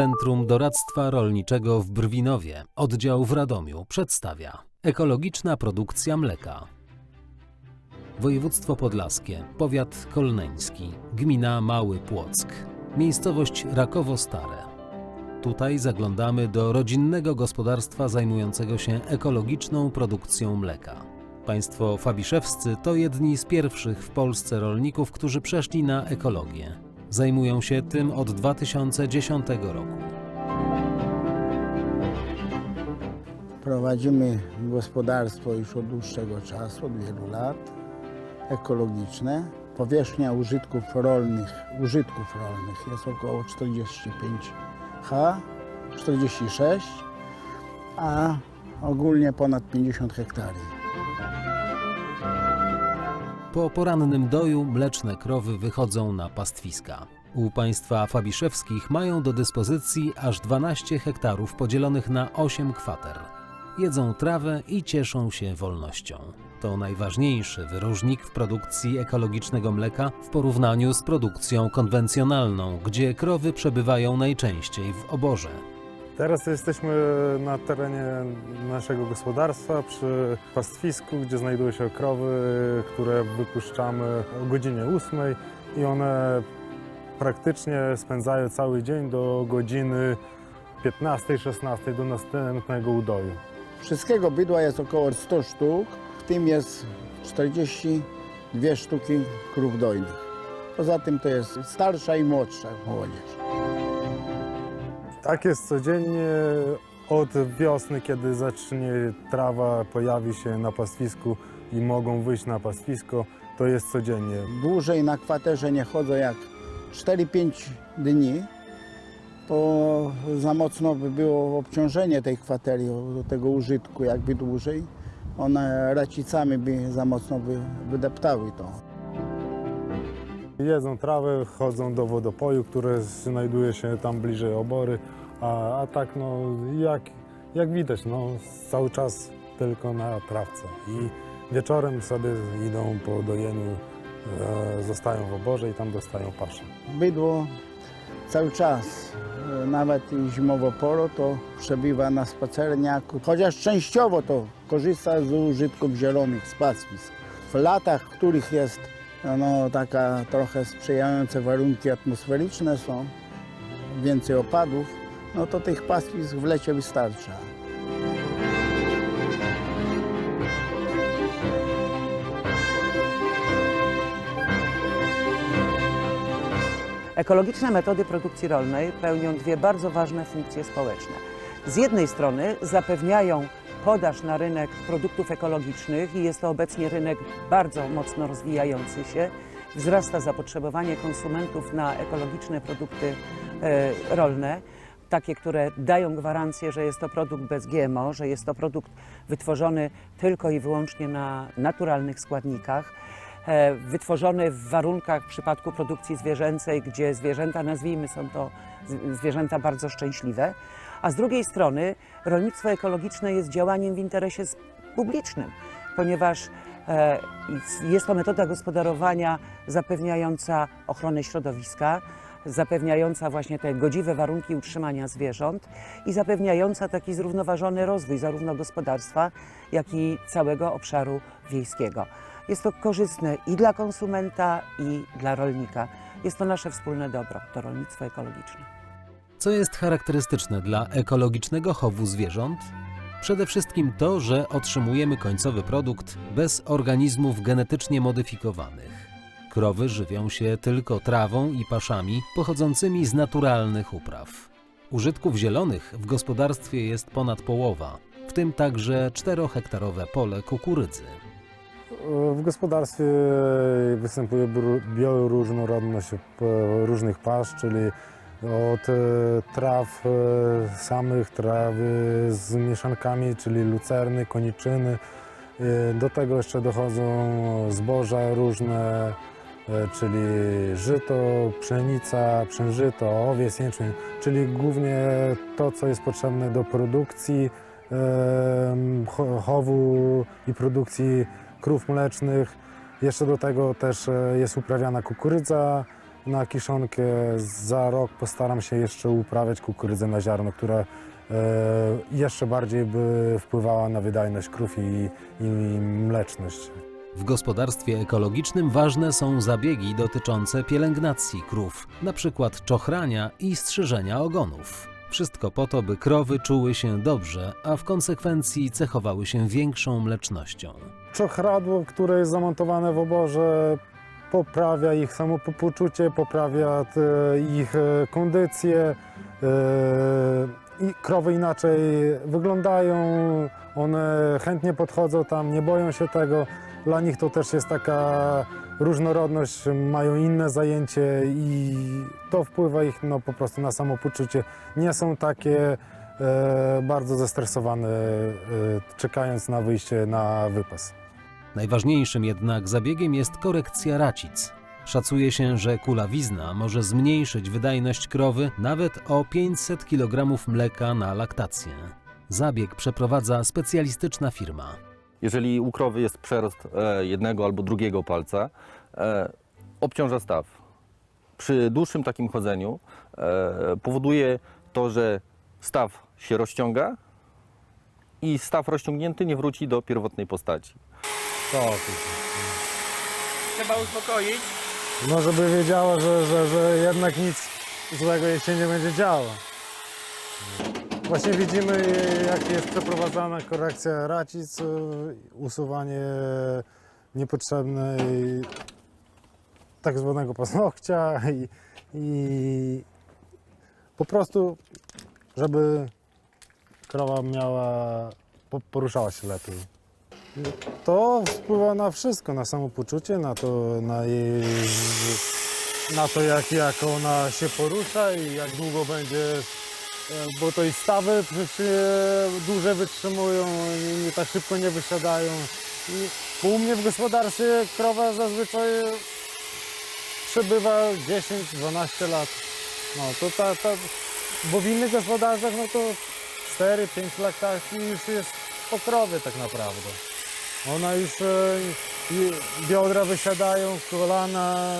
Centrum Doradztwa Rolniczego w Brwinowie, oddział w Radomiu przedstawia ekologiczna produkcja mleka. Województwo Podlaskie, powiat kolneński, gmina Mały Płock, miejscowość Rakowo Stare. Tutaj zaglądamy do rodzinnego gospodarstwa zajmującego się ekologiczną produkcją mleka. Państwo Fabiszewscy to jedni z pierwszych w Polsce rolników, którzy przeszli na ekologię. Zajmują się tym od 2010 roku. Prowadzimy gospodarstwo już od dłuższego czasu, od wielu lat, ekologiczne. Powierzchnia użytków rolnych, użytków rolnych jest około 45 ha, 46, a ogólnie ponad 50 hektarii. Po porannym doju mleczne krowy wychodzą na pastwiska. U państwa Fabiszewskich mają do dyspozycji aż 12 hektarów podzielonych na 8 kwater. Jedzą trawę i cieszą się wolnością. To najważniejszy wyróżnik w produkcji ekologicznego mleka w porównaniu z produkcją konwencjonalną, gdzie krowy przebywają najczęściej w oborze. Teraz jesteśmy na terenie naszego gospodarstwa przy pastwisku, gdzie znajdują się krowy, które wypuszczamy o godzinie 8 i one praktycznie spędzają cały dzień do godziny 15-16 do następnego udoju. Wszystkiego bydła jest około 100 sztuk, w tym jest 42 sztuki krów dojnych. Poza tym to jest starsza i młodsza młodzież. Tak jest codziennie od wiosny, kiedy zacznie trawa pojawi się na pastwisku i mogą wyjść na pastwisko, to jest codziennie. Dłużej na kwaterze nie chodzą jak 4-5 dni, to za mocno by było obciążenie tej kwatery, do tego użytku jakby dłużej. One racicami by za mocno by, wydeptały to. Jedzą trawę, chodzą do wodopoju, które znajduje się tam bliżej obory, a, a tak no jak, jak widać, no cały czas tylko na trawce. I wieczorem sobie idą po dojeniu, e, zostają w oborze i tam dostają paszę. Bydło cały czas, e, nawet zimowo poro, to przebywa na spacerniaku, chociaż częściowo to korzysta z użytków zielonych, z. W latach, w których jest no, taka trochę sprzyjające warunki atmosferyczne są, więcej opadów, no to tych pastwisk w lecie wystarcza. Ekologiczne metody produkcji rolnej pełnią dwie bardzo ważne funkcje społeczne. Z jednej strony zapewniają podaż na rynek produktów ekologicznych i jest to obecnie rynek bardzo mocno rozwijający się. Wzrasta zapotrzebowanie konsumentów na ekologiczne produkty e, rolne, takie, które dają gwarancję, że jest to produkt bez GMO, że jest to produkt wytworzony tylko i wyłącznie na naturalnych składnikach e, wytworzony w warunkach w przypadku produkcji zwierzęcej, gdzie zwierzęta, nazwijmy są to zwierzęta bardzo szczęśliwe, a z drugiej strony rolnictwo ekologiczne jest działaniem w interesie publicznym, ponieważ e, jest to metoda gospodarowania zapewniająca ochronę środowiska, zapewniająca właśnie te godziwe warunki utrzymania zwierząt i zapewniająca taki zrównoważony rozwój zarówno gospodarstwa, jak i całego obszaru wiejskiego. Jest to korzystne i dla konsumenta, i dla rolnika. Jest to nasze wspólne dobro, to rolnictwo ekologiczne. Co jest charakterystyczne dla ekologicznego chowu zwierząt? Przede wszystkim to, że otrzymujemy końcowy produkt bez organizmów genetycznie modyfikowanych. Krowy żywią się tylko trawą i paszami pochodzącymi z naturalnych upraw. Użytków zielonych w gospodarstwie jest ponad połowa, w tym także 4-hektarowe pole kukurydzy. W gospodarstwie występuje bioróżnorodność różnych pasz, czyli od e, traw e, samych, trawy z mieszankami, czyli lucerny, koniczyny. E, Do tego jeszcze dochodzą zboża różne, czyli żyto, pszenica, pszenżyto, owiec, jęczmień, czyli głównie to, co jest potrzebne do produkcji chowu i produkcji krów mlecznych. Jeszcze do tego też jest uprawiana kukurydza na kiszonkę. Za rok postaram się jeszcze uprawiać kukurydzę na ziarno, która e, jeszcze bardziej by wpływała na wydajność krów i, i mleczność. W gospodarstwie ekologicznym ważne są zabiegi dotyczące pielęgnacji krów, np. czochrania i strzyżenia ogonów. Wszystko po to, by krowy czuły się dobrze, a w konsekwencji cechowały się większą mlecznością. Czochradło, które jest zamontowane w oborze, poprawia ich samopoczucie, poprawia ich e, kondycję. e, I krowy inaczej wyglądają, one chętnie podchodzą tam, nie boją się tego. Dla nich to też jest taka różnorodność, mają inne zajęcie i to wpływa ich no, po prostu na samopoczucie. Nie są takie e, bardzo zestresowane, czekając na wyjście na wypas. Najważniejszym jednak zabiegiem jest korekcja racic. Szacuje się, że kulawizna może zmniejszyć wydajność krowy nawet o 500 kg mleka na laktację. Zabieg przeprowadza specjalistyczna firma. Jeżeli u krowy jest przerost e, jednego albo drugiego palca, e, obciąża staw. Przy dłuższym takim chodzeniu e, powoduje to, że staw się rozciąga i staw rozciągnięty nie wróci do pierwotnej postaci. Trzeba uspokoić. No, żeby wiedziała, że, że, że jednak nic złego jej się nie będzie działo. Właśnie widzimy, jak jest przeprowadzana korekcja racic, y, usuwanie niepotrzebnej tak zwanego paznokcia i, i po prostu, żeby krowa miała, po- poruszała się lepiej. To wpływa na wszystko, na samopoczucie, na to, na jej, na to jak, jak ona się porusza i jak długo będzie, e, bo to i stawy duże wytrzymują, nie, nie tak szybko nie wysiadają. I u mnie w gospodarstwie krowa zazwyczaj przebywa 10-12 lat. No to ta, ta, bo w innych gospodarstwach no to 4-5 laktacji już jest po krowie tak naprawdę. Ona już e, biodra wysiadają, kolana,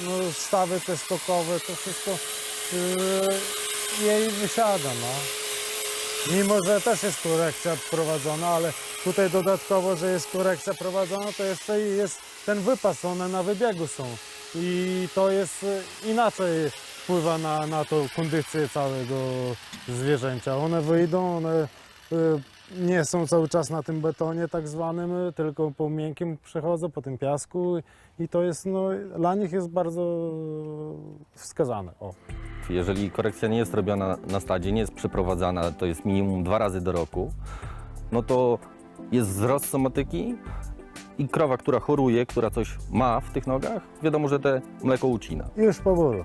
no, stawy te skokowe, to wszystko e, jej wysiada. No. Mimo, że też jest korekcja prowadzona, ale tutaj dodatkowo, że jest korekcja prowadzona, to jeszcze jest ten wypas, one na wybiegu są. I to jest e, inaczej wpływa na, na tą kondycję całego zwierzęcia. One wyjdą, one e, nie są cały czas na tym betonie tak zwanym, tylko po miękkim przechodzą, po tym piasku i to jest, no, dla nich jest bardzo wskazane. O. Jeżeli korekcja nie jest robiona na stadzie, nie jest przeprowadzana, to jest minimum dwa razy do roku, no to jest wzrost somatyki i krowa, która choruje, która coś ma w tych nogach, wiadomo, że te mleko ucina. Już po bólu.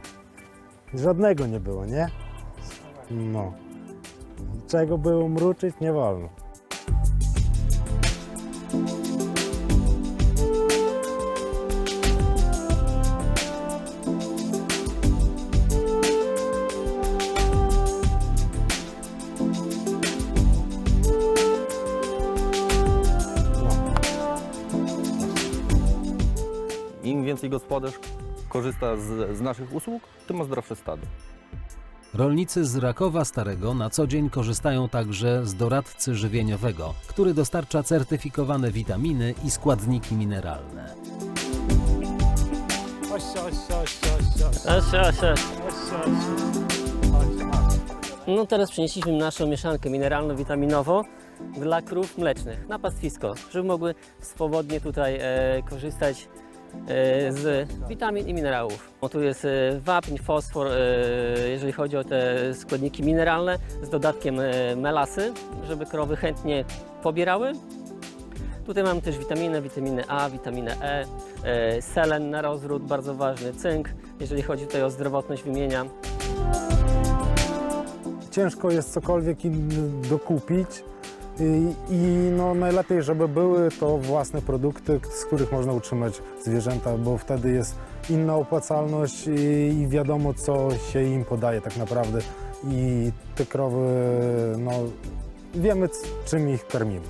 Żadnego nie było, nie? No. Czego było mruczyć, nie wolno. Im więcej gospodarz korzysta z, z naszych usług, tym ma zdrowsze stado. Rolnicy z Rakowa Starego na co dzień korzystają także z doradcy żywieniowego, który dostarcza certyfikowane witaminy i składniki mineralne. No teraz przynieśliśmy naszą mieszankę mineralno-witaminową dla krów mlecznych na pastwisko, żeby mogły swobodnie tutaj e, korzystać z witamin i minerałów. O, tu jest e, wapń, fosfor, e, jeżeli chodzi o te składniki mineralne z dodatkiem e, melasy, żeby krowy chętnie pobierały. Tutaj mamy też witaminę, witaminę A, witaminę E, e, selen na rozród, bardzo ważny, cynk, jeżeli chodzi tutaj o zdrowotność wymienia. ciężko jest cokolwiek dokupić i, i no najlepiej, żeby były to własne produkty, z których można utrzymać zwierzęta, bo wtedy jest inna opłacalność i, i wiadomo, co się im podaje tak naprawdę i te krowy, no wiemy, czym ich karmimy.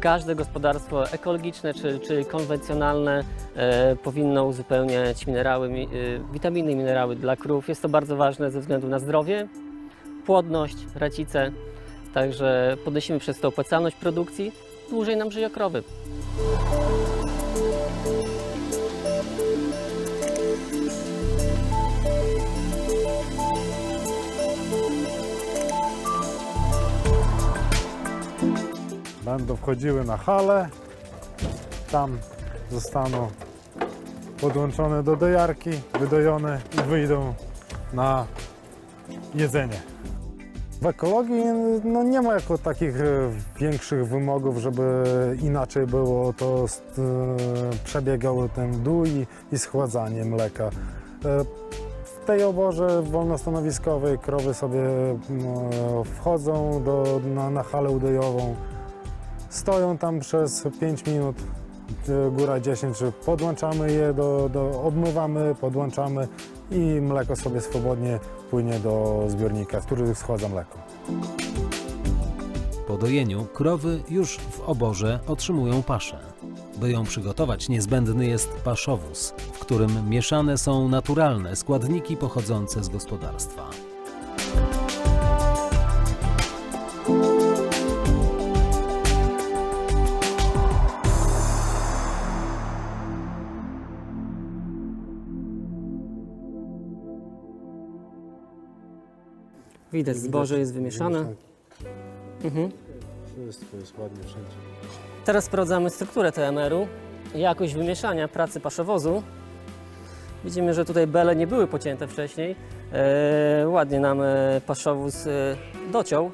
każde gospodarstwo ekologiczne czy, czy konwencjonalne e, powinno uzupełniać minerały, mi, e, witaminy i minerały dla krów. Jest to bardzo ważne ze względu na zdrowie, płodność, racicę. Także podnosimy przez to opłacalność produkcji, dłużej nam żyją krowy. Będą wchodziły na halę, tam zostaną podłączone do dojarki, wydojone i wyjdą na jedzenie. W ekologii no, nie ma jako takich e, większych wymogów, żeby inaczej było. To e, przebiegało ten dół i, i schładzanie mleka. E, W tej oborze wolnostanowiskowej krowy sobie wchodzą do, na, na halę udojową, stoją tam przez 5 minut, góra 10, podłączamy je, do, do, obmywamy, podłączamy i mleko sobie swobodnie płynie do zbiornika, który schładza mleko. Po dojeniu krowy już w oborze otrzymują paszę. By ją przygotować, niezbędny jest paszowóz, w którym mieszane są naturalne składniki pochodzące z gospodarstwa. Widać, zboże jest wymieszane. Mhm. Wszystko jest ładnie wszędzie. Teraz sprawdzamy strukturę TMR-u, jakość wymieszania pracy paszowozu. Widzimy, że tutaj bele nie były pocięte wcześniej. E, ładnie nam e, paszowóz e, dociął.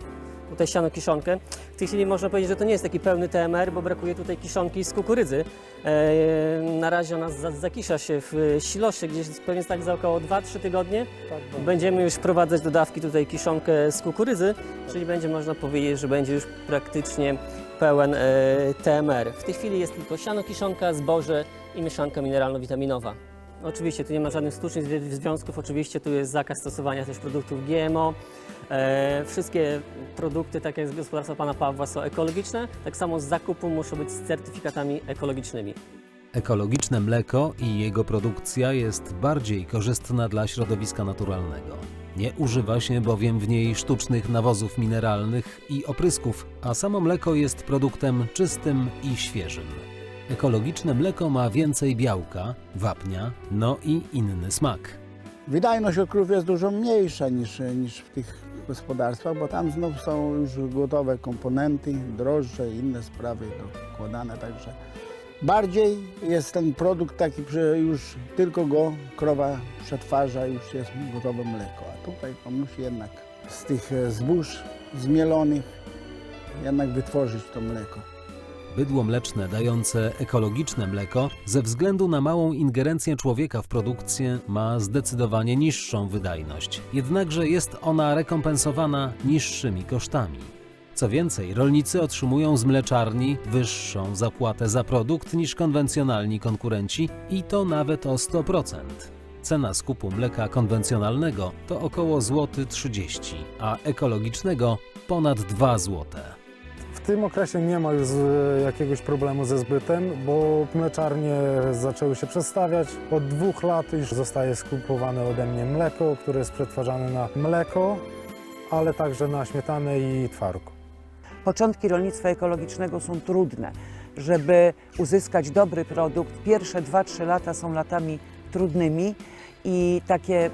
Tutaj siano kiszonkę. W tej chwili można powiedzieć, że to nie jest taki pełny TMR, bo brakuje tutaj kiszonki z kukurydzy. E, na razie ona za- zakisza się w e, silosie, gdzieś pewnie tak za około 2-3 tygodnie. Będziemy już wprowadzać do dawki tutaj kiszonkę z kukurydzy, czyli będzie można powiedzieć, że będzie już praktycznie pełen e, TMR. W tej chwili jest tylko siano, kiszonka, zboże i mieszanka mineralno-witaminowa. Oczywiście tu nie ma żadnych sztucznych zwi- związków, oczywiście tu jest zakaz stosowania też produktów GMO. E, wszystkie produkty, tak jak z gospodarstwa pana Pawła, są ekologiczne, tak samo z zakupu muszą być z certyfikatami ekologicznymi. Ekologiczne mleko i jego produkcja jest bardziej korzystna dla środowiska naturalnego. Nie używa się bowiem w niej sztucznych nawozów mineralnych i oprysków, a samo mleko jest produktem czystym i świeżym. Ekologiczne mleko ma więcej białka, wapnia, no i inny smak. Wydajność od krów jest dużo mniejsza niż, niż w tych gospodarstwach, bo tam znów są już gotowe komponenty, drożdże i inne sprawy dokładane, także bardziej jest ten produkt taki, że już tylko go krowa przetwarza, już jest gotowe mleko, a tutaj to musi jednak z tych zbóż zmielonych jednak wytworzyć to mleko. Bydło mleczne dające ekologiczne mleko ze względu na małą ingerencję człowieka w produkcję ma zdecydowanie niższą wydajność. Jednakże jest ona rekompensowana niższymi kosztami. Co więcej, rolnicy otrzymują z mleczarni wyższą zapłatę za produkt niż konwencjonalni konkurenci i to nawet o 100%. Cena skupu mleka konwencjonalnego to około złoty 30, a ekologicznego ponad 2 złote. W tym okresie nie ma już e, jakiegoś problemu ze zbytem, bo mleczarnie zaczęły się przestawiać. Od dwóch lat już zostaje skupowane ode mnie mleko, które jest przetwarzane na mleko, ale także na śmietanę i twaróg. Początki rolnictwa ekologicznego są trudne. Żeby uzyskać dobry produkt, pierwsze 2-3 lata są latami trudnymi i takie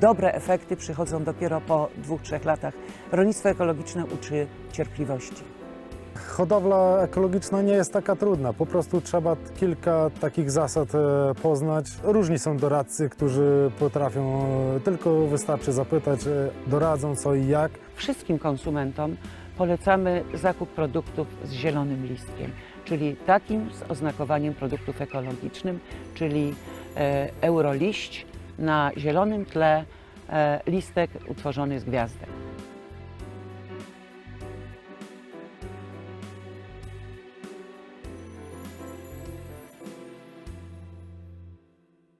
dobre efekty przychodzą dopiero po 2-3 latach. Rolnictwo ekologiczne uczy cierpliwości. Hodowla ekologiczna nie jest taka trudna, po prostu trzeba kilka takich zasad e, poznać. Różni są doradcy, którzy potrafią, e, tylko wystarczy zapytać, e, doradzą co i jak. Wszystkim konsumentom polecamy zakup produktów z zielonym listkiem, czyli takim z oznakowaniem produktów ekologicznym, czyli euroliść na zielonym tle listek utworzony z gwiazdek.